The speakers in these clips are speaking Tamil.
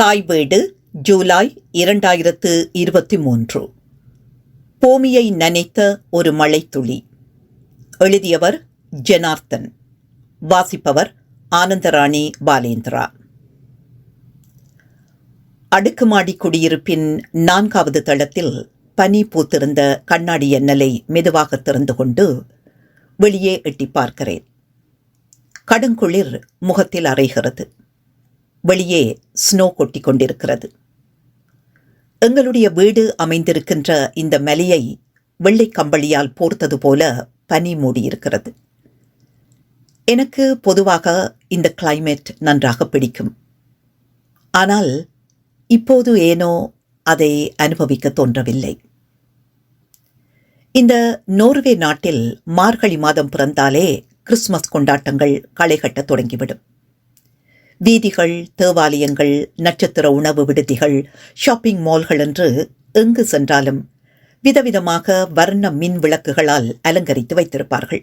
தாய் வீடு ஜூலை இரண்டாயிரத்து இருபத்தி மூன்று பூமியை நனைத்த ஒரு மழைத்துளி எழுதியவர் ஜனார்த்தன். வாசிப்பவர் ஆனந்தராணி பாலேந்திரா. அடுக்குமாடி குடியிருப்பின் நான்காவது தளத்தில் பனி பூத்திருந்த கண்ணாடி எண்ணலை மெதுவாக திறந்து கொண்டு வெளியே எட்டி பார்க்கிறேன். கடுங்குளிர் முகத்தில் அறைகிறது. வெளியே ஸ்னோ கொட்டி கொண்டிருக்கிறது. எங்களுடைய வீடு அமைந்திருக்கின்ற இந்த மலையை வெள்ளை கம்பளியால் போர்த்தது போல பனி மூடியிருக்கிறது. எனக்கு பொதுவாக இந்த கிளைமேட் நன்றாக பிடிக்கும். ஆனால் இப்போது ஏனோ அதை அனுபவிக்க தோன்றவில்லை. இந்த நோர்வே நாட்டில் மார்கழி மாதம் பிறந்தாலே கிறிஸ்மஸ் கொண்டாட்டங்கள் களைகட்ட தொடங்கிவிடும். வீதிகள் தேவாலயங்கள் நட்சத்திர உணவு விடுதிகள் ஷாப்பிங் மால்கள் என்று எங்கு சென்றாலும் விதவிதமாக வர்ண மின் விளக்குகளால் அலங்கரித்து வைத்திருப்பார்கள்.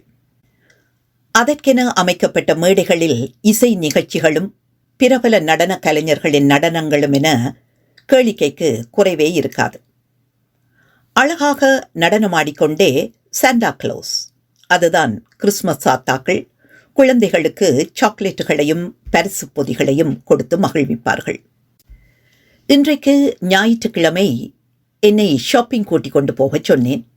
அதற்கென அமைக்கப்பட்ட மேடைகளில் இசை நிகழ்ச்சிகளும் பிரபல நடன கலைஞர்களின் நடனங்களும் என கேளிக்கைக்கு குறைவே இருக்காது. அழகாக நடனமாடிக்கொண்டே சாண்டா க்ளோஸ் அதுதான் கிறிஸ்மஸ் சாத்தாக்கள் குழந்தைகளுக்கு சாக்லேட்டுகளையும் பரிசு பொதிகளையும் கொடுத்து மகிழ்விப்பார்கள். இன்றைக்கு ஞாயிற்றுக்கிழமை என்னை ஷாப்பிங் கூட்டி கொண்டு போகச் சொன்னேன்.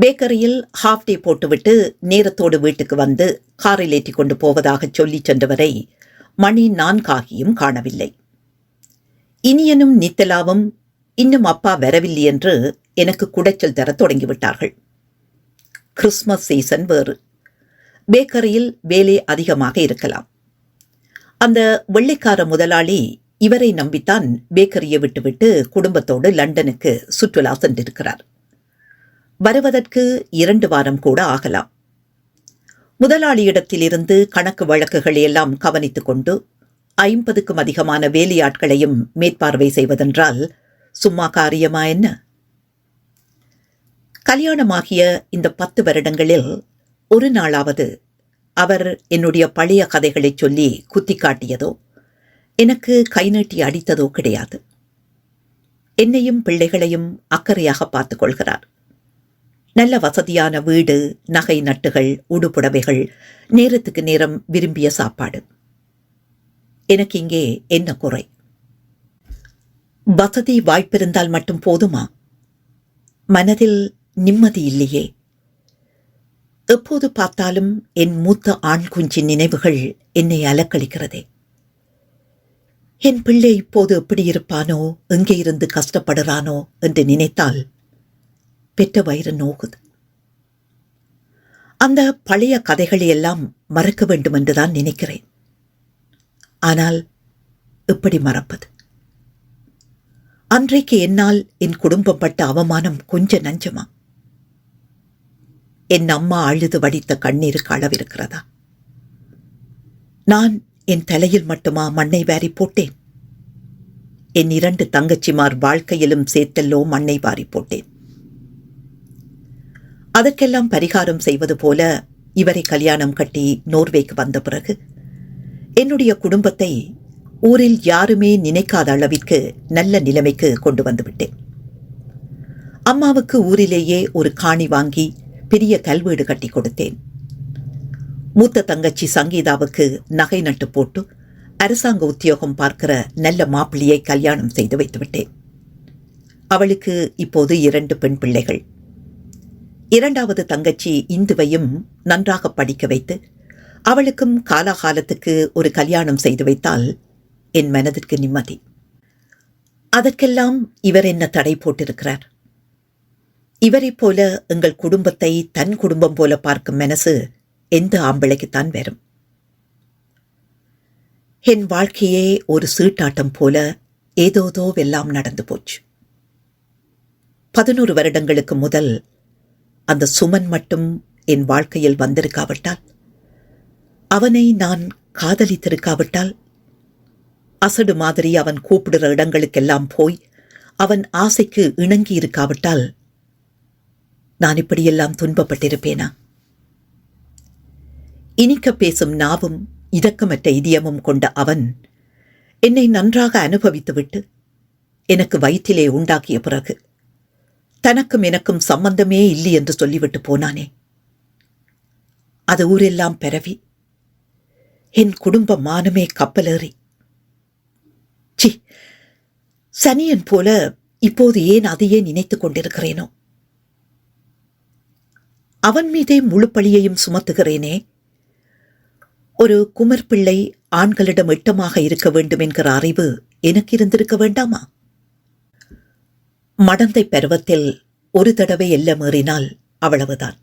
பேக்கரியில் ஹாஃப் டே போட்டுவிட்டு நேரத்தோடு வீட்டுக்கு வந்து காரில் ஏற்றி கொண்டு போவதாக சொல்லிச் சென்றவரை மணி நான்காகியும் காணவில்லை. இனியனும் நித்தலாவும் இன்னும் அப்பா வரவில்லை என்று எனக்கு குடைச்சல் தர தொடங்கிவிட்டார்கள். கிறிஸ்மஸ் சீசன் வேறு. பேக்கரியில் வேலை அதிகமாக இருக்கலாம். அந்த வெள்ளைக்கார முதலாளி இவரை நம்பித்தான் பேக்கரியை விட்டுவிட்டு குடும்பத்தோடு லண்டனுக்கு சுற்றுலா சென்றிருக்கிறார். வருவதற்கு இரண்டு வாரம் கூட ஆகலாம். முதலாளியிடத்திலிருந்து கணக்கு வழக்குகளை எல்லாம் கவனித்துக் கொண்டு ஐம்பதுக்கும் அதிகமான வேலையாட்களையும் மேற்பார்வை செய்வதென்றால் சும்மா காரியமா என்ன? கல்யாணமாகிய இந்த பத்து வருடங்களில் ஒரு நாளாவது அவர் என்னுடைய பழைய கதைகளை சொல்லி குத்தி காட்டியதோ எனக்கு கை நீட்டி அடித்ததோ கிடையாது. என்னையும் பிள்ளைகளையும் அக்கறையாக பார்த்துக் கொள்கிறார். நல்ல வசதியான வீடு நகை நட்டுகள் உடுப்புடவைகள் நேரத்துக்கு நேரம் விரும்பிய சாப்பாடு. எனக்கு இங்கே என்ன குறை? வசதி வாய்ப்பிருந்தால் மட்டும் போதுமா? மனதில் நிம்மதி இல்லையே. எப்போது பார்த்தாலும் என் மூத்த ஆண் குஞ்சின் நினைவுகள் என்னை அலக்களிக்கிறதே என் பிள்ளை இப்போது எப்படி இருப்பானோ எங்கே இருந்து கஷ்டப்படுறானோ என்று நினைத்தால் பெற்ற வயிறு நோகுது. அந்த பழைய கதைகளை எல்லாம் மறக்க வேண்டும் என்றுதான் நினைக்கிறேன். ஆனால் எப்படி மறப்பது? அன்றைக்கு என்னால் என் குடும்பம் பட்ட அவமானம் கொஞ்சம் நஞ்சமா? என் அம்மா அழுது வடித்த கண்ணீருக்கு அளவிருக்கிறதா நான் என் தலையில் மட்டுமா மண்ணை வாரி போட்டேன்? என் இரண்டு தங்கச்சிமார் வாழ்க்கையிலும் சேர்த்தல்லோ மண்ணை வாரி போட்டேன். அதற்கெல்லாம் பரிகாரம் செய்வது போல இவரை கல்யாணம் கட்டி நோர்வேக்கு வந்த பிறகு என்னுடைய குடும்பத்தை ஊரில் யாருமே நினைக்காத அளவிற்கு நல்ல நிலைமைக்கு கொண்டு வந்து விட்டேன். அம்மாவுக்கு ஊரிலேயே ஒரு காணி வாங்கி பெரிய கல்வீடு கட்டி கொடுத்தேன். மூத்த தங்கச்சி சங்கீதாவுக்கு நகை நட்டு போட்டு அரசாங்க உத்தியோகம் பார்க்கிற நல்ல மாப்பிள்ளையை கல்யாணம் செய்து வைத்துவிட்டேன் அவளுக்கு இப்போது இரண்டு பெண் பிள்ளைகள். இரண்டாவது தங்கச்சி இந்துவையும் நன்றாக படிக்க வைத்து அவளுக்கும் காலாகாலத்துக்கு ஒரு கல்யாணம் செய்து வைத்தால் என் மனதிற்கு நிம்மதி. அதற்கெல்லாம் இவர் என்ன தடை போட்டிருக்கிறார்? இவரைப் போல எங்கள் குடும்பத்தை தன் குடும்பம் போல பார்க்கும் மனசு எந்த ஆம்பளைக்குத்தான் வரும். என் வாழ்க்கையே ஒரு சீட்டாட்டம் போல ஏதோதோவெல்லாம் நடந்து போச்சு. பதினோரு வருடங்களுக்கு முதல் அந்த சுமன் மட்டும் என் வாழ்க்கையில் வந்திருக்காவிட்டால் அவனை நான் காதலித்திருக்காவிட்டால் அசடு மாதிரி அவன் கூப்பிடுற இடங்களுக்கெல்லாம் போய் அவன் ஆசைக்கு இணங்கி இருக்காவிட்டால் நான் இப்படியெல்லாம் துன்பப்பட்டிருப்பேனா? இனிக்க பேசும் நாவும் இதக்கமற்ற இதயமும் கொண்ட அவன் என்னை நன்றாக அனுபவித்துவிட்டு எனக்கு வயிற்றிலே உண்டாக்கிய பிறகு தனக்கும் எனக்கும் சம்பந்தமே இல்லை என்று சொல்லிவிட்டு போனானே. அது ஊரெல்லாம் பரவி என் குடும்ப மானமே கப்பலேறி. சி சனியன் போல இப்போது ஏன் அதையே நினைத்துக் கொண்டிருக்கிறேனோ? அவன் மீதே முழு பழியையும் சுமத்துகிறேனே. ஒரு குமர் பிள்ளை ஆண்களிடம் இட்டமாக இருக்க வேண்டும் என்கிற அறிவு எனக்கு இருந்திருக்க வேண்டாமா? மடந்தை பருவத்தில் ஒரு தடவை எல்ல மீறினால் அவ்வளவுதான்.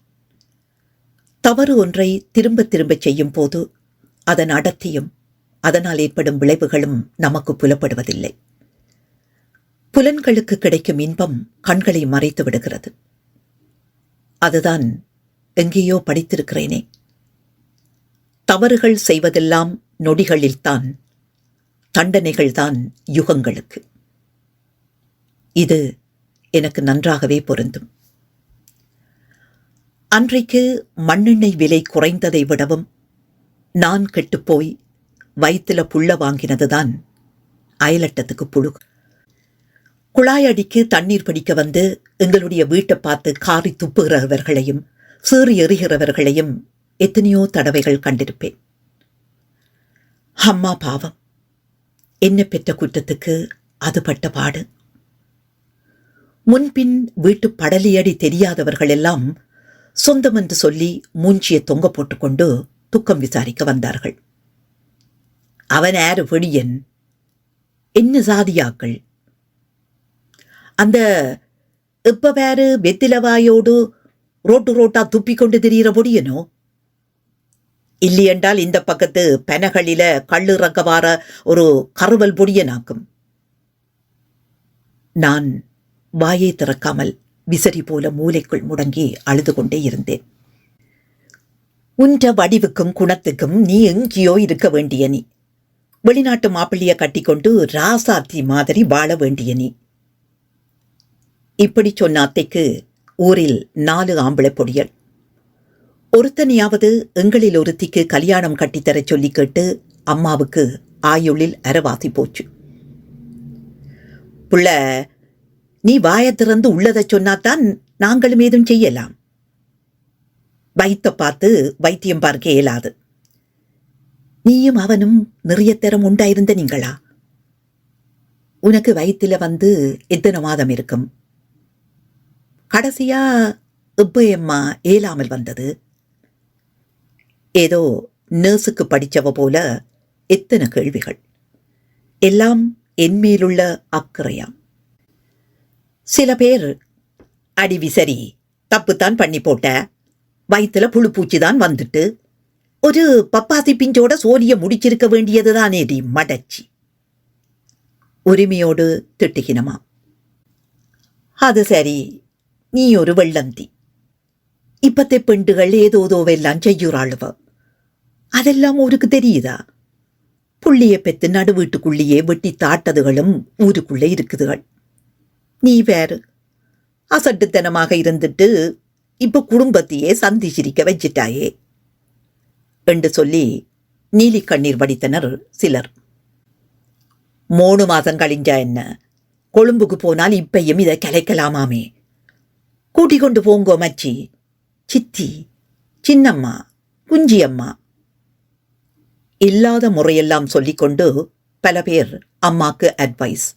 தவறு ஒன்றை திரும்ப திரும்ப செய்யும் போது அதன் அடர்த்தியும் அதனால் ஏற்படும் விளைவுகளும் நமக்கு புலப்படுவதில்லை. புலன்களுக்கு கிடைக்கும் இன்பம் கண்களை மறைத்து விடுகிறது. அதுதான் எங்கேயோ படித்திருக்கிறேனே. தவறுகள் செய்வதெல்லாம் நொடிகளில்தான் தண்டனைகள்தான் யுகங்களுக்கு. இது எனக்கு நன்றாகவே பொருந்தும். அன்றைக்கு மண்ணெண்ணெய் விலை குறைந்ததை விடவும் நான் கெட்டுப்போய் வயிற்றுல புள்ள வாங்கினதுதான் அயலட்டத்துக்கு புழு. குழாய் அடிக்கு தண்ணீர் பிடிக்க வந்து எங்களுடைய வீட்டை பார்த்து காரி துப்புகிறவர்களையும் சீறி எறிகிறவர்களையும் எத்தனையோ தடவைகள் கண்டிருப்பேன். அம்மா பாவம் என்ன பெற்ற குற்றத்துக்கு அது பட்ட பாடு. முன்பின் வீட்டு படலியடி தெரியாதவர்கள் எல்லாம் சொந்தம் என்று சொல்லி மூஞ்சியை தொங்க போட்டுக்கொண்டு துக்கம் விசாரிக்க வந்தார்கள். அவன் ஆறு வெடியன்? என்ன சாதியாக்கள்? அந்த இப்ப வேறு வெத்திலவாயோடு ரோட்டு ரோட்டா துப்பிக்கொண்டு திரியிற பொடியனோ? இல்லையென்றால் இந்த பக்கத்து பெனகளில கள்ளு ரக்கவார ஒரு கருவல் பொடியனாக்கும். நான் வாயை திறக்காமல் விசரி போல மூலைக்குள் முடங்கி அழுது கொண்டே இருந்தேன். உன்ற வடிவுக்கும் குணத்துக்கும் நீ எங்கேயோ இருக்க வேண்டிய நீ. வெளிநாட்டு மாப்பிள்ளைய கட்டிக்கொண்டு ராசாத்தி மாதிரி வாழ வேண்டிய நீ. இப்படி சொன்ன அத்தைக்கு ஊரில் நாலு ஆம்பளை பொடியல். ஒருத்தனையாவது எங்களில் ஒருத்திக்கு கல்யாணம் கட்டித்தரச் சொல்லி கேட்டு அம்மாவுக்கு ஆயுளில் அறவாசி போச்சு. புள்ள நீ வாயத் திறந்து உள்ளதை சொன்னாதான் நாங்களும் ஏதும் செய்யலாம். வைத்த பார்த்து வைத்தியம் பார்க்க இயலாது. நீயும் அவனும் நிறைய தரம் உண்டாயிருந்த நீங்களா? உனக்கு வயிற்றில் வந்து எத்தனை மாதம் இருக்கும்? கடைசியா இப்போ ஏலாமல் வந்தது. ஏதோ நர்ஸுக்கு படிச்சவ போல எத்தனை கேள்விகள். எல்லாம் என் மேலுள்ள அக்கறையாம். சில பேர் அடி விசரி தப்புத்தான் பண்ணி போட்ட. வயிற்றுல புழுப்பூச்சி தான் வந்துட்டு. ஒரு பப்பாசி பிஞ்சோட சோழிய முடிச்சிருக்க வேண்டியதுதானே டி மடச்சி. உரிமையோடு திட்டுகினமா அது சரி நீ ஒரு வெள்ளந்தி. இப்பത്തെ பெண்டுகள் ஏதோதோவெல்லாம் செய்யுறாளுவ? அதெல்லாம் ஊருக்கு தெரியுதா? புள்ளியை பெத்து நடு வீட்டுக்குள்ளேயே வெட்டி தாட்டதுகளும் ஊருக்குள்ளே இருக்குதுகள். நீ வேறு. அசட்டுத்தனமாக இருந்துட்டு இப்ப குடும்பத்தையே சந்தி சிரிக்க வச்சிட்டாயே. என்று சொல்லி நீலி கண்ணீர் வடித்தனர் சிலர். மூணு மாதம் கழிஞ்சா என்ன? கொழும்புக்கு போனால் இப்பையும் இதை கலைக்கலாமாமே? கூட்டிக் கொண்டு போங்கோ மச்சி. சித்தி சின்னம்மா குஞ்சியம்மா. இல்லாத முறையெல்லாம் சொல்லிக்கொண்டு பல பேர் அம்மாக்கு அட்வைஸ்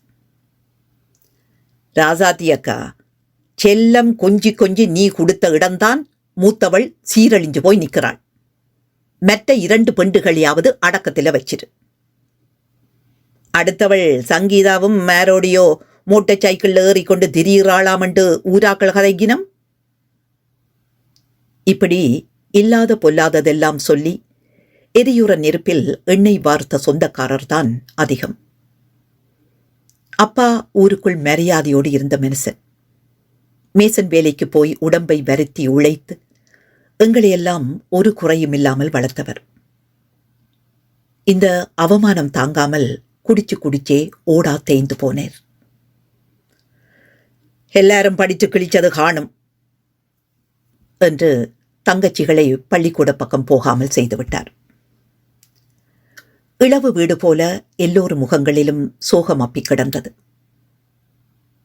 ராசாத்தி அக்கா செல்லம் கொஞ்சி கொஞ்சி நீ கொடுத்த இடம்தான் மூத்தவள் சீரழிஞ்சு போய் நிற்கிறாள். மற்ற இரண்டு பெண்டுகளையாவது அடக்கத்தில் வச்சிரு. அடுத்தவள் சங்கீதாவும் மேரோடியோ மோட்டர் சைக்கிள் ஏறிக்கொண்டு திரியிறாளாமண்டு ஊராக்கள் கதைகினம் இப்படி இல்லாத பொல்லாததெல்லாம் சொல்லி எரியுற நெருப்பில் எண்ணெய் வார்த்த சொந்தக்காரர்தான் அதிகம். அப்பா ஊருக்குள் மரியாதையோடு இருந்த மனுஷன் மேசன் வேலைக்கு போய் உடம்பை வருத்தி உழைத்து எங்களையெல்லாம் ஒரு குறையும் இல்லாமல் வளர்த்தவர். இந்த அவமானம் தாங்காமல் குடிச்சு குடிச்சே ஓடா தேய்ந்து போனேர். எல்லாரும் படித்து கிழிச்சது காணும் என்று தங்கச்சிகளை பள்ளிக்கூட பக்கம் போகாமல் செய்துவிட்டார் இளவு வீடு போல எல்லோரு முகங்களிலும் சோகம் அப்பிக் கிடந்தது.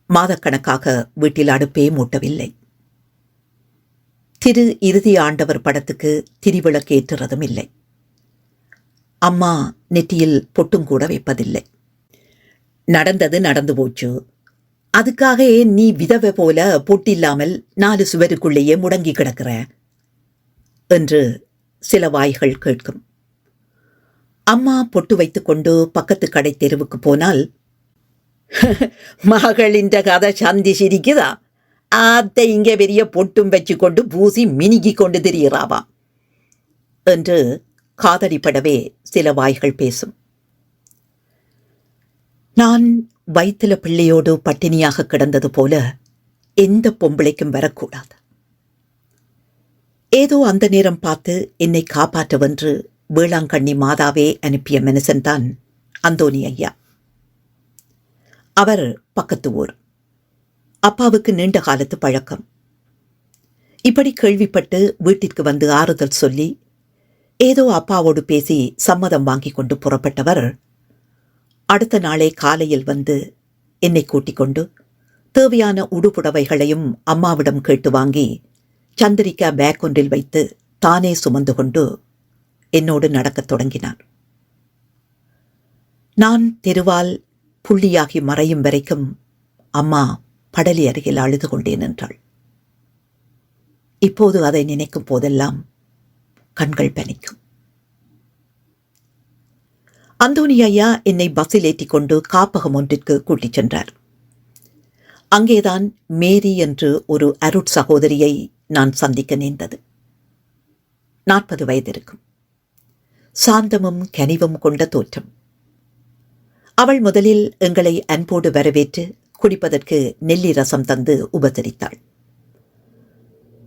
மாதக்கணக்காக வீட்டில் அடுப்பே மூட்டவில்லை. திரு இறுதி ஆண்டவர் படத்துக்கு திரிவிளக்கேற்றுறதும் இல்லை அம்மா நெற்றியில் பொட்டும் கூட வைப்பதில்லை. நடந்தது நடந்து போச்சு. அதுக்காக நீ விதவை போல பொட்டில்லாமல் நாலு சுவருக்குள்ளேயே முடங்கி கிடக்கிற என்று சில வாய்கள் கேட்கும். அம்மா பொட்டு வைத்துக்கொண்டு பக்கத்து கடை தெருவுக்கு போனால் மகளின்ற கதை சந்தி சிரிக்குதா? ஆத்தை இங்க பெரிய பொட்டும் வச்சு கொண்டு பூசி மினுகி கொண்டு திரியிறாவா? என்று காதலிப்படவே சில வாய்கள் பேசும். நான் வயிற்றுல பிள்ளையோடு பட்டினியாக கிடந்தது போல எந்த பொம்பளைக்கும் வரக்கூடாது. ஏதோ அந்த நேரம் பார்த்து என்னை காப்பாற்றவென்று வேளாங்கண்ணி மாதாவே அனுப்பிய மனுஷன்தான் அந்தோனி ஐயா. அவர் பக்கத்து ஊர். அப்பாவுக்கு நீண்ட காலத்து பழக்கம். இப்படி கேள்விப்பட்டு வீட்டிற்கு வந்து ஆறுதல் சொல்லி ஏதோ அப்பாவோடு பேசி சம்மதம் வாங்கி கொண்டு புறப்பட்டவர் அடுத்த நாளே காலையில் வந்து என்னை கூட்டிக் கொண்டு தேவையான உடுப்புடவைகளையும் அம்மாவிடம் கேட்டு வாங்கி சந்திரிகா பேக் ஒன்றில் வைத்து தானே சுமந்து கொண்டு என்னோடு நடக்கத் தொடங்கினார் நான் தெருவால் புள்ளியாகி மறையும் வரைக்கும் அம்மா படலி அருகில் அழுது கொண்டே நின்றாள். இப்போது அதை நினைக்கும் போதெல்லாம் கண்கள் பனிக்கும். அந்தோனி ஐயா என்னை பஸ்ஸில் ஏற்றி கொண்டு காப்பகம் ஒன்றிற்கு கூட்டிச் சென்றார். அங்கேதான் மேரி என்று ஒரு அருட் சகோதரியை நான் சந்திக்க நேர்ந்தது. நாற்பது வயது இருக்கும் சாந்தமும் கனிவும் கொண்ட தோற்றம். அவள் முதலில் எங்களை அன்போடு வரவேற்று குடிப்பதற்கு நெல்லி ரசம் தந்து உபசரித்தாள்.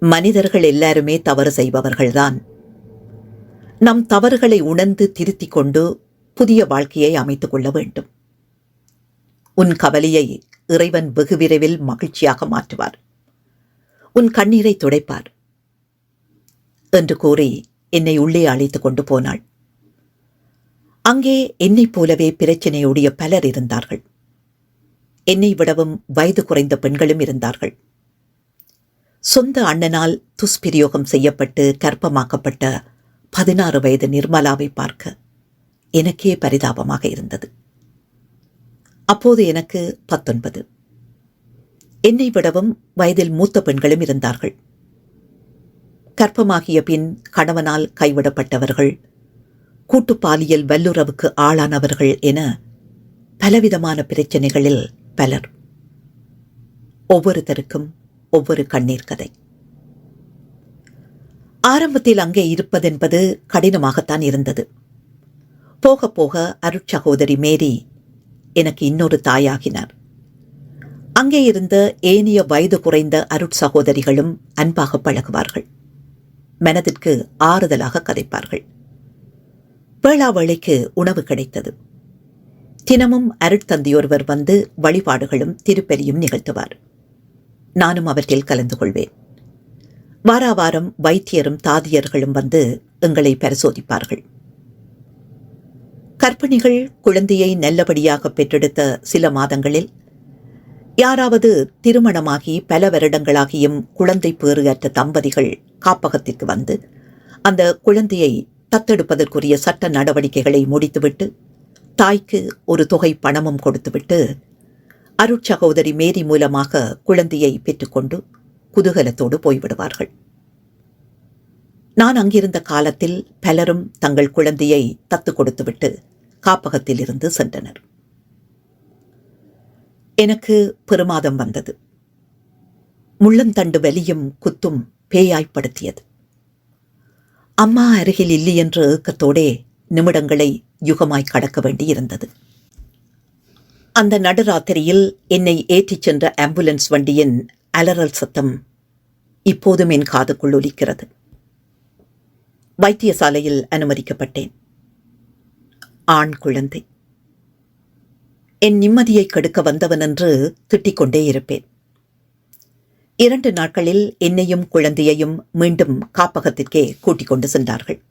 மனிதர்கள் எல்லாருமே தவறு செய்பவர்கள்தான். நம் தவறுகளை உணர்ந்து திருத்திக் கொண்டு புதிய வாழ்க்கையை அமைத்துக் கொள்ள வேண்டும். உன் கவலையை இறைவன் வெகு விரைவில் மகிழ்ச்சியாக மாற்றுவார். உன் கண்ணீரை துடைப்பார் என்று கூறி என்னை உள்ளே அழைத்துக் கொண்டு போனாள். அங்கே என்னைப் போலவே பிரச்சனையுடைய பலர் இருந்தார்கள். என்னை விடவும் வயது குறைந்த பெண்களும் இருந்தார்கள். சொந்த அண்ணனால் துஷ்பிரயோகம் செய்யப்பட்டு கர்ப்பமாக்கப்பட்ட பதினாறு வயது நிர்மலாவை பார்க்க எனக்கே பரிதாபமாக இருந்தது. அப்போது எனக்கு பத்தொன்பது. என்னை விடவும் வயதில் மூத்த பெண்களும் இருந்தார்கள். கர்ப்பமாகிய பின் கணவனால் கைவிடப்பட்டவர்கள் கூட்டு பாலியல் வல்லுறவுக்கு ஆளானவர்கள் என பலவிதமான பிரச்சனைகளில் பலர். ஒவ்வொருத்தருக்கும் ஒவ்வொரு கண்ணீர் கதை. ஆரம்பத்தில் அங்கே இருப்பதென்பது கடினமாகத்தான் இருந்தது. போக போக அருட்சகோதரி மேரி எனக்கு இன்னொரு தாயாகினார். அங்கே இருந்த ஏனைய வயது குறைந்த அருட்சகோதரிகளும் அன்பாக பழகுவார்கள். மனதிற்கு ஆறுதலாக கதைப்பார்கள். வேளாவேளைக்கு உணவு கிடைத்தது. தினமும் அருட்தந்தையொருவர் வந்து வழிபாடுகளும் திருப்பலியும் நிகழ்த்துவார். நானும் அவற்றில் கலந்து கொள்வேன். வாராவாரம் வைத்தியரும் தாதியர்களும் வந்து எங்களை பரிசோதிப்பார்கள். கர்ப்பிணிகள் குழந்தையை நல்லபடியாக பெற்றெடுத்த சில மாதங்களில் யாராவது திருமணமாகி பல வருடங்களாகியும் குழந்தை பேறு அற்ற தம்பதிகள் காப்பகத்திற்கு வந்து அந்த குழந்தையை தத்தெடுப்பதற்குரிய சட்ட நடவடிக்கைகளை முடித்துவிட்டு தாய்க்கு ஒரு தொகை பணமும் கொடுத்துவிட்டு அருட்சகோதரி மேரி மூலமாக குழந்தையை பெற்றுக்கொண்டு குதூகலத்தோடு போய்விடுவார்கள். நான் அங்கிருந்த காலத்தில் பலரும் தங்கள் குழந்தையை தத்து கொடுத்துவிட்டு காப்பகத்தில் இருந்து சென்றனர். எனக்கு பெருமாதம் வந்தது. முள்ளந்தண்டு வலியும் குத்தும் பேயாய்ப்படுத்தியது. அம்மா அருகில் இல்லை என்ற ஏக்கத்தோடே நிமிடங்களை யுகமாய் கடக்க வேண்டியிருந்தது. அந்த நடுராத்திரியில் என்னை ஏற்றிச் சென்ற ஆம்புலன்ஸ் வண்டியின் அலறல் சத்தம் இப்போதும் என் காதுக்குள் ஒலிக்கிறது. வைத்தியசாலையில் அனுமதிக்கப்பட்டேன். ஆண் குழந்தை. என் நிம்மதியை கெடுக்க வந்தவன் என்று திட்டிக் கொண்டே இருப்பேன். இரண்டு நாட்களில் என்னையும் குழந்தையையும் மீண்டும் காப்பகத்திற்கே கூட்டிக் கொண்டு சென்றார்கள்.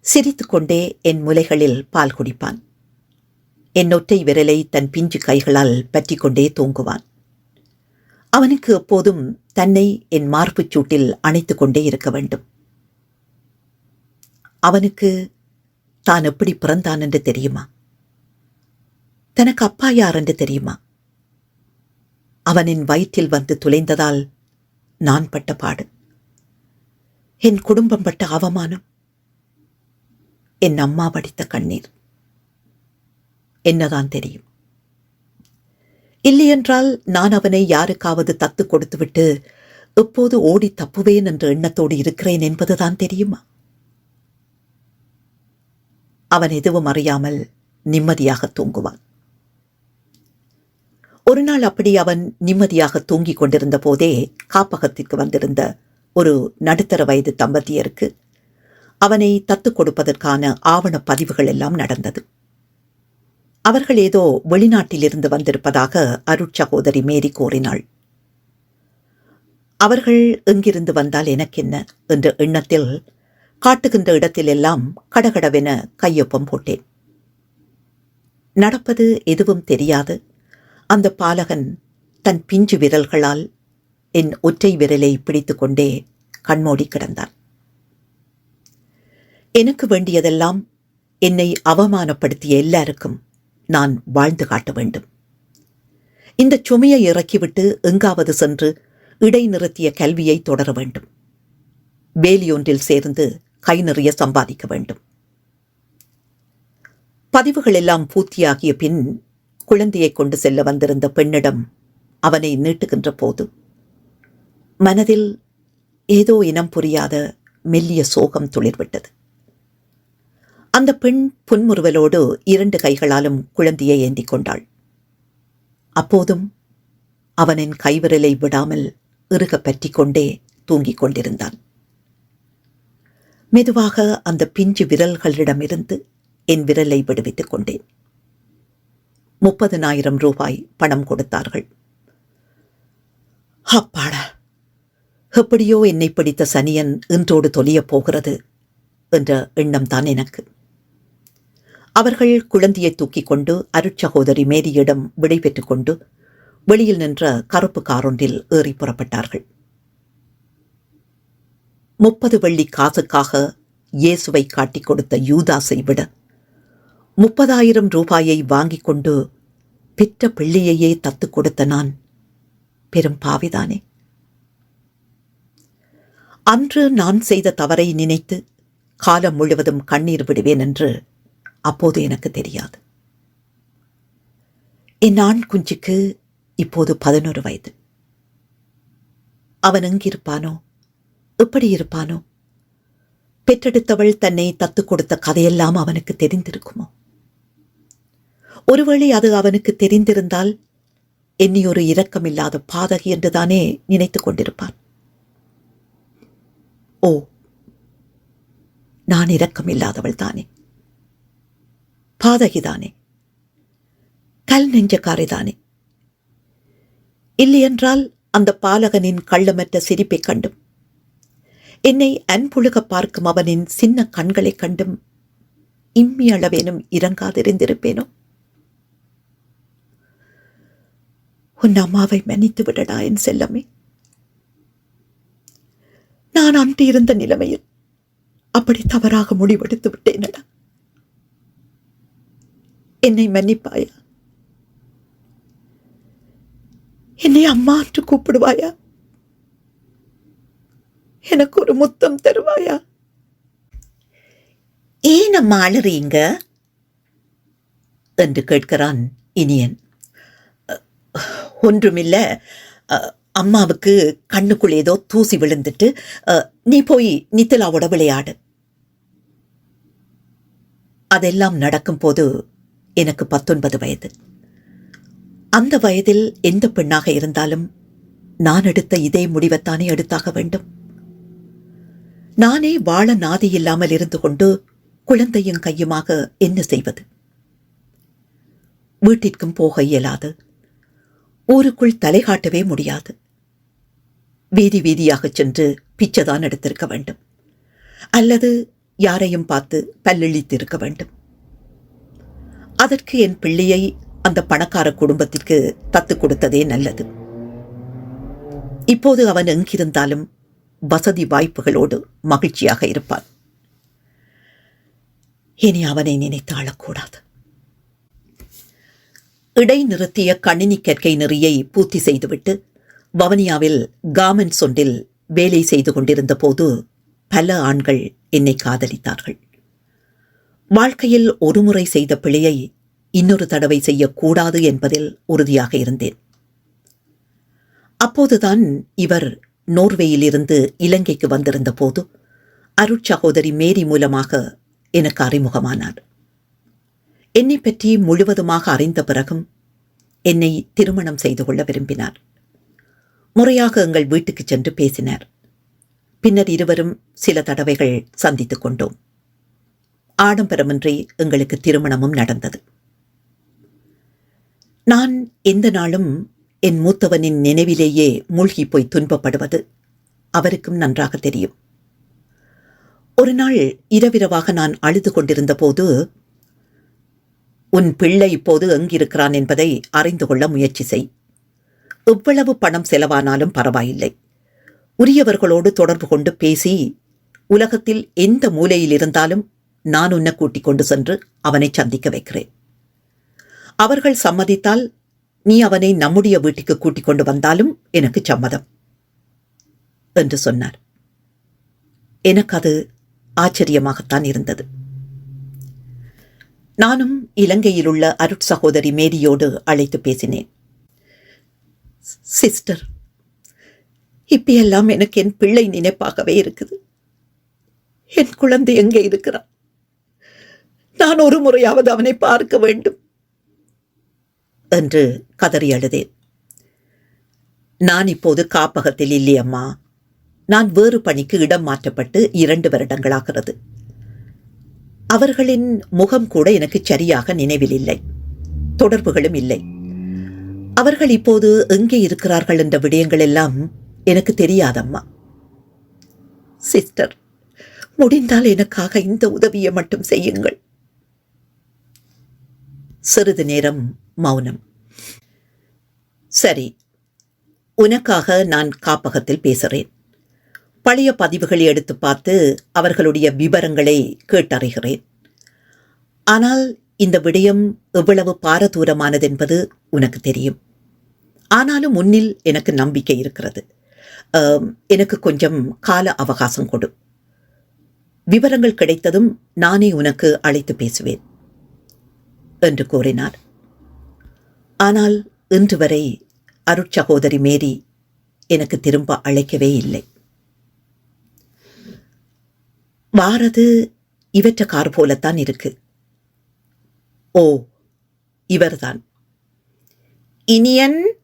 சிரித்துக்கொண்டே என் முலைகளில் பால் குடிப்பான். என் ஒற்றை விரலை தன் பிஞ்சு கைகளால் பற்றிக்கொண்டே தூங்குவான். அவனுக்கு எப்போதும் தன்னை என் மார்புச் சூட்டில் அணைத்துக்கொண்டே இருக்க வேண்டும். அவனுக்கு தான் எப்படி பிறந்தான் என்று தெரியுமா? தனக்கு அப்பா யார் என்று தெரியுமா? அவனின் வயிற்றில் வந்து துளைந்ததால் நான் பட்ட பாடு. என் குடும்பம் பட்ட அவமானம். என் அம்மா வடித்த கண்ணீர். என்னதான் தெரியும்? இல்லையென்றால் நான் அவனை யாருக்காவது தத்து கொடுத்துவிட்டு எப்போது ஓடி தப்புவேன் என்ற எண்ணத்தோடு இருக்கிறேன் என்பதுதான் தெரியுமா? அவன் எதுவும் அறியாமல் நிம்மதியாக தூங்குவான். ஒரு நாள் அப்படி அவன் நிம்மதியாக தூங்கிக் கொண்டிருந்த போதே காப்பகத்திற்கு வந்திருந்த ஒரு நடுத்தர வயது தம்பதியருக்கு அவனை தத்துக் கொடுப்பதற்கான ஆவணப் பதிவுகள் எல்லாம் நடந்தது. அவர்கள் ஏதோ வெளிநாட்டிலிருந்து வந்திருப்பதாக அருட்சகோதரி மேரி கூறினாள். அவர்கள் எங்கிருந்து வந்தால் எனக்கென்ன? என்ற எண்ணத்தில் காட்டுகின்ற இடத்திலெல்லாம் கடகடவென கையொப்பம் போட்டேன். நடப்பது எதுவும் தெரியாது. அந்த பாலகன் தன் பிஞ்சு விரல்களால் என் ஒற்றை விரலை பிடித்துக்கொண்டே கண்மூடி கிடந்தான். எனக்கு வேண்டியதெல்லாம் என்னை அவமானப்படுத்திய எல்லாருக்கும் நான் வாழ்ந்து காட்ட வேண்டும். இந்த சுமையை இறக்கிவிட்டு எங்காவது சென்று இடைநிறுத்திய கல்வியை தொடர வேண்டும். வேலியொன்றில் சேர்ந்து கை நிறைய சம்பாதிக்க வேண்டும். பதிவுகள் எல்லாம் பூர்த்தியாகிய பின் குழந்தையை கொண்டு செல்ல வந்திருந்த பெண்ணிடம் அவனை நீட்டுகின்ற போது மனதில் ஏதோ இனம் புரியாத மெல்லிய சோகம் துளிர்விட்டது. அந்த பெண் புன்முறுவலோடு இரண்டு கைகளாலும் குழந்தையை ஏந்திக் கொண்டாள். அப்போதும் அவனின் கைவிரலை விடாமல் இறுக பற்றிக்கொண்டே தூங்கிக் கொண்டிருந்தான். மெதுவாக அந்த பிஞ்சு விரல்களிடமிருந்து என் விரலை விடுவித்துக் கொண்டேன். முப்பதனாயிரம் ரூபாய் பணம் கொடுத்தார்கள். அப்பாடா! எப்படியோ என்னை பிடித்த சனியன் இன்றோடு தொலியப் போகிறது என்ற எண்ணம் தான் எனக்கு. அவர்கள் குழந்தையை தூக்கிக் கொண்டு அருட்சகோதரி மேரியிடம் விடை பெற்றுக்கொண்டு வெளியில் நின்ற கருப்பு காரொன்றில் ஏறி புறப்பட்டார்கள். முப்பது வெள்ளி காசுக்காக இயேசுவை காட்டிக் கொடுத்த யூதாஸை விட முப்பதாயிரம் ரூபாயை வாங்கிக் கொண்டு பெற்ற பிள்ளையையே தத்துக் கொடுத்த நான் பெரும் பாவிதானே. அன்று நான் செய்த தவறை நினைத்து காலம் முழுவதும் கண்ணீர் விடுவேன் என்று அப்போது எனக்கு தெரியாது. என் ஆண் குஞ்சுக்கு இப்போது பதினொரு வயது. அவன் எங்கிருப்பானோ? எப்படி இருப்பானோ பெற்றெடுத்தவள் தன்னை தத்து கொடுத்த கதையெல்லாம் அவனுக்கு தெரிந்திருக்குமோ? ஒருவேளை அது அவனுக்கு தெரிந்திருந்தால் என்னை ஒரு இரக்கமில்லாத பாதகி என்றுதானே நினைத்துக் கொண்டிருப்பான். ஓ நான் இரக்கமில்லாதவள் தானே. பாதகிதானே கல் நெஞ்சக்காரிதானே இல்லையென்றால் அந்த பாலகனின் கள்ளமற்ற சிரிப்பைக் கண்டும் என்னை அன்புழுக பார்க்கும் அவனின் சின்ன கண்களைக் கண்டும் இம்மி அளவேனும் இறங்காதிருந்திருப்பேனோ உன் அம்மாவை மன்னித்து விடடா என் செல்லமே. நான் அன்று இருந்த நிலைமையில் அப்படி தவறாக முடிவெடுத்து விட்டேனடா. என்னை மன்னிப்பாயா? என்னை அம்மா என்று கூப்பிடுவாயா? எனக்கு ஒரு முத்தம் தருவாயா? ஏன் அம்மா அழுறீங்க? என்று கேட்கிறான் இனியன். ஒன்றுமில்ல. அம்மாவுக்கு கண்ணுக்குள் ஏதோ தூசி விழுந்துட்டு நீ போய் நித்திலாவோட விளையாடு. அதெல்லாம் நடக்கும்போது எனக்கு பத்தொன்பது வயது. அந்த வயதில் எந்த பெண்ணாக இருந்தாலும் நான் எடுத்த இதே முடிவைத்தானே எடுத்தாக வேண்டும். நானே வாழ நாதி இல்லாமல் இருந்து கொண்டு குழந்தையும் கையுமாக என்ன செய்வது? வீட்டிற்கும் போக இயலாது. ஊருக்குள் தலை காட்டவே முடியாது. வீதி வீதியாகச் சென்று பிச்சைதான் எடுத்திருக்க வேண்டும். அல்லது யாரையும் பார்த்து பல்லிழித்திருக்க வேண்டும். அதற்கு என் பிள்ளையை அந்த பணக்கார குடும்பத்திற்கு தத்து கொடுத்ததே நல்லது. இப்போது அவன் எங்கிருந்தாலும் வசதி வாய்ப்புகளோடு மகிழ்ச்சியாக இருப்பான் இனி அவனை நினைத்து அழக்கூடாது இடைநிறுத்திய கணினி கற்கை நெறியை பூர்த்தி செய்துவிட்டு வவனியாவில் கார்மெண்ட்ஸ் ஒன்றில் வேலை செய்து கொண்டிருந்த போது பல ஆண்கள் என்னை காதலித்தார்கள். வாழ்க்கையில் ஒருமுறை செய்த பிழையை இன்னொரு தடவை செய்யக்கூடாது என்பதில் உறுதியாக இருந்தேன். அப்போதுதான் இவர் நோர்வேயிலிருந்து இலங்கைக்கு வந்திருந்த போது அருட்சகோதரி மேரி மூலமாக எனக்கு அறிமுகமானார். என்னை பற்றி முழுவதுமாக அறிந்த பிறகும் என்னை திருமணம் செய்து கொள்ள விரும்பினார். முறையாக எங்கள் வீட்டுக்கு சென்று பேசினார். பின்னர் இருவரும் சில தடவைகள் சந்தித்துக் கொண்டோம். ஆடம்பரமின்றி எங்களுக்கு திருமணமும் நடந்தது. நான் எந்த நாளும் என் மூத்தவனின் நினைவிலேயே மூழ்கி போய் துன்பப்படுவது அவருக்கும் நன்றாக தெரியும். ஒரு நாள் இரவிரவாக நான் அழுது கொண்டிருந்த போது உன் பிள்ளை இப்போது எங்கிருக்கிறான் என்பதை அறிந்து கொள்ள முயற்சி செய். எவ்வளவு பணம் செலவானாலும் பரவாயில்லை. உரியவர்களோடு தொடர்பு கொண்டு பேசி உலகத்தில் எந்த மூலையில் இருந்தாலும் நான் உன்னை கூட்டிக் கொண்டு சென்று அவனை சந்திக்க வைக்கிறேன். அவர்கள் சம்மதித்தால் நீ அவனை நம்முடைய வீட்டுக்கு கூட்டிக் கொண்டு வந்தாலும் எனக்கு சம்மதம் என்று சொன்னார். எனக்கு அது ஆச்சரியமாகத்தான் இருந்தது. நானும் இலங்கையில் உள்ள அருட் சகோதரி மேரியோடு அழைத்து பேசினேன். சிஸ்டர் இப்பெல்லாம் எனக்கு என் பிள்ளை நினைப்பாகவே இருக்குது. என் குழந்தை எங்கே இருக்கிறான்? நான் ஒரு முறையாவது அவனை பார்க்க வேண்டும். என்று கதறி அழுதேன். நான் இப்போது காப்பகத்தில் இல்லையம்மா நான் வேறு பணிக்கு இடம் மாற்றப்பட்டு இரண்டு வருடங்களாகிறது. அவர்களின் முகம் கூட எனக்கு சரியாக நினைவில் இல்லை. தொடர்புகளும் இல்லை. அவர்கள் இப்போது எங்கே இருக்கிறார்கள் என்ற விடயங்கள் எல்லாம் எனக்கு தெரியாதம்மா. சிஸ்டர் முடிந்தால் எனக்காக இந்த உதவியை மட்டும் செய்யுங்கள். சிறிது நேரம் மௌனம். சரி உனக்காக நான் காப்பகத்தில் பேசுகிறேன் பழைய பதிவுகளை எடுத்து பார்த்து அவர்களுடைய விவரங்களை கேட்டறிகிறேன். ஆனால் இந்த விடயம் எவ்வளவு பாரதூரமானது என்பது உனக்கு தெரியும். ஆனாலும் முன்னில் எனக்கு நம்பிக்கை இருக்கிறது. எனக்கு கொஞ்சம் கால அவகாசம் கொடு. விவரங்கள் கிடைத்ததும் நானே உனக்கு அழைத்து பேசுவேன். என்று கூறினார். ஆனால் இன்று வரை அருட்சகோதரி மேரி எனக்கு திரும்ப அழைக்கவே இல்லை. வாரது இவற்ற கார் போலத்தான் இருக்கு. ஓ இவர்தான். இனியன்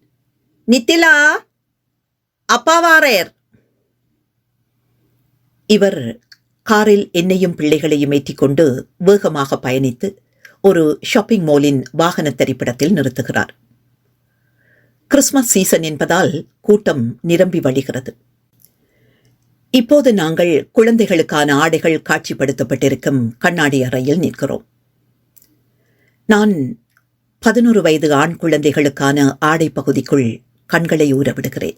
நித்திலா அப்பாவாரையர் இவர் காரில் என்னையும் பிள்ளைகளையும் ஏற்றிக்கொண்டு வேகமாக பயணித்து ஒரு ஷாப்பிங் மாலின் வாகன திரைப்படத்தில் நிறுத்துகிறார். கிறிஸ்மஸ் சீசன் என்பதால் கூட்டம் நிரம்பி வழிகிறது. இப்போது நாங்கள் குழந்தைகளுக்கான ஆடைகள் காட்சிப்படுத்தப்பட்டிருக்கும் கண்ணாடி அறையில் நிற்கிறோம். நான் பதினொரு வயது ஆண் குழந்தைகளுக்கான ஆடை பகுதிக்குள் கண்களை ஊறவிடுகிறேன்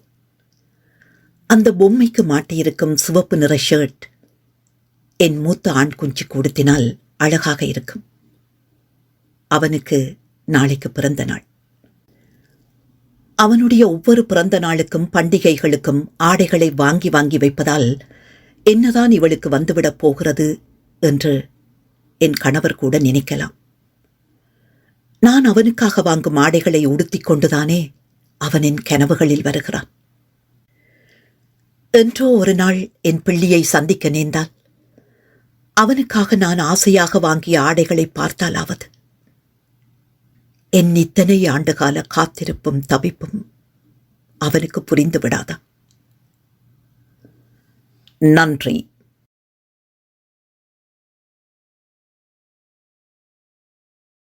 அந்த பொம்மைக்கு மாட்டியிருக்கும் சிவப்பு நிற ஷர்ட் என் மூத்த ஆண் குஞ்சு கொடுத்தினால் அழகாக இருக்கும். அவனுக்கு நாளைக்கு பிறந்த நாள் அவனுடைய ஒவ்வொரு பிறந்த நாளுக்கும் பண்டிகைகளுக்கும் ஆடைகளை வாங்கி வாங்கி வைப்பதால் என்னதான் இவளுக்கு வந்துவிடப் போகிறது என்று என் கணவர் கூட நினைக்கலாம். நான் அவனுக்காக வாங்கும் ஆடைகளை உடுத்திக் கொண்டுதானே அவன் என் கனவுகளில் வருகிறான். என்றோ ஒரு நாள் என் பிள்ளையை சந்திக்க நேர்ந்தால் அவனுக்காக நான் ஆசையாக வாங்கிய ஆடைகளை பார்த்தாலாவது. என் இத்தனை ஆண்டுகால காத்திருப்பும் தவிப்பும் அவனுக்கு புரிந்து விடாதா நன்றி.